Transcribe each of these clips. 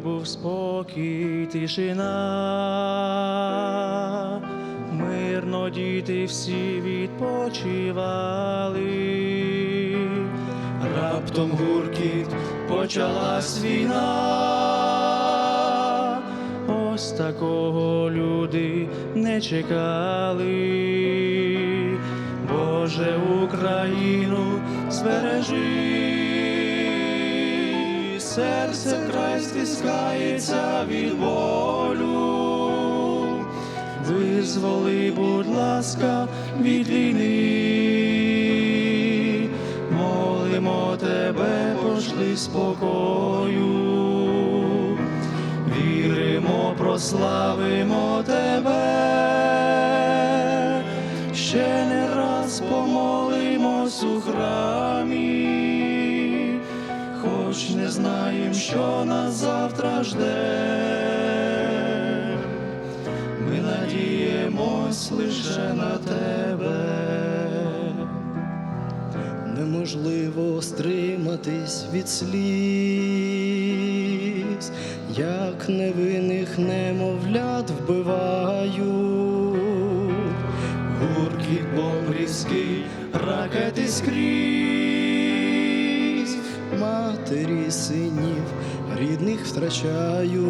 був спокій, тишина, мирно діти всі відпочивали, раптом гуркіт почалась війна. Ось такого люди не чекали. Боже, Україну збережи, серце вкрай стискається від болю. Визволи, будь ласка, від війни, молимо тебе, пошли спокою, віримо, прославимо тебе, ще не раз помолимось у храмі, хоч не знаєм, що нас завтра жде. Ми надіємось лише на тебе. Неможливо стриматись від сліз, як невинних немовлят вбивають. Гуркіт бомбрівський, ракети скрізь. Матері синів рідних втрачають.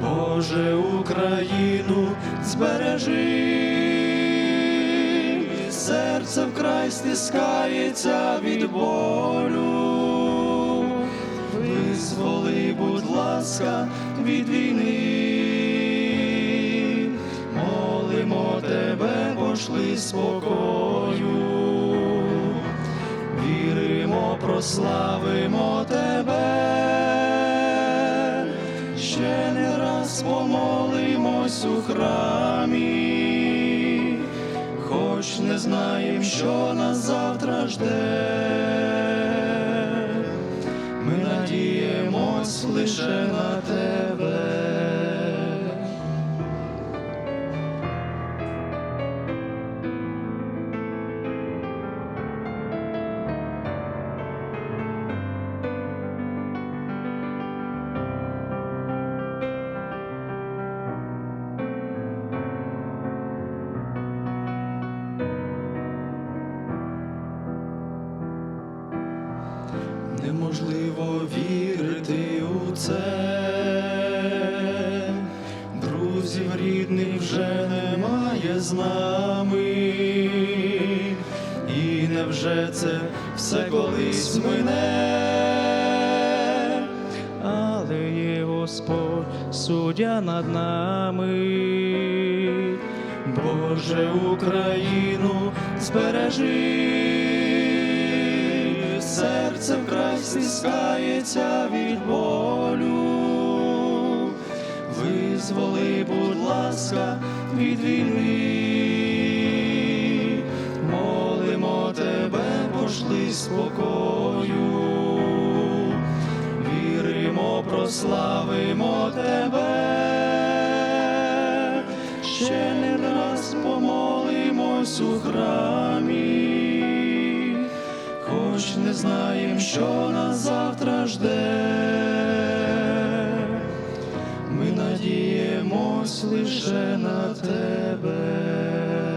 Боже, Україну збережи, серце вкрай стискається від болю. Визволи, будь ласка, від війни, молимо тебе, пошли спокою, прославимо тебе ще не раз помолимось у храмі, хоч не знаєм, що нас завтра жде. Ми надіємось лише на Неможливо вірити у це, друзів рідних вже немає з нами, і невже це все колись мине, але є Господь суддя над нами. Боже, Україну збережи, серце вкрай стискається від болю. Визволи, будь ласка, від війни, молимо тебе, пошли спокою, віримо, прославимо тебе. Ще не раз помолимось у храмі, що нас завтра жде. Ми надіємось лише на тебе.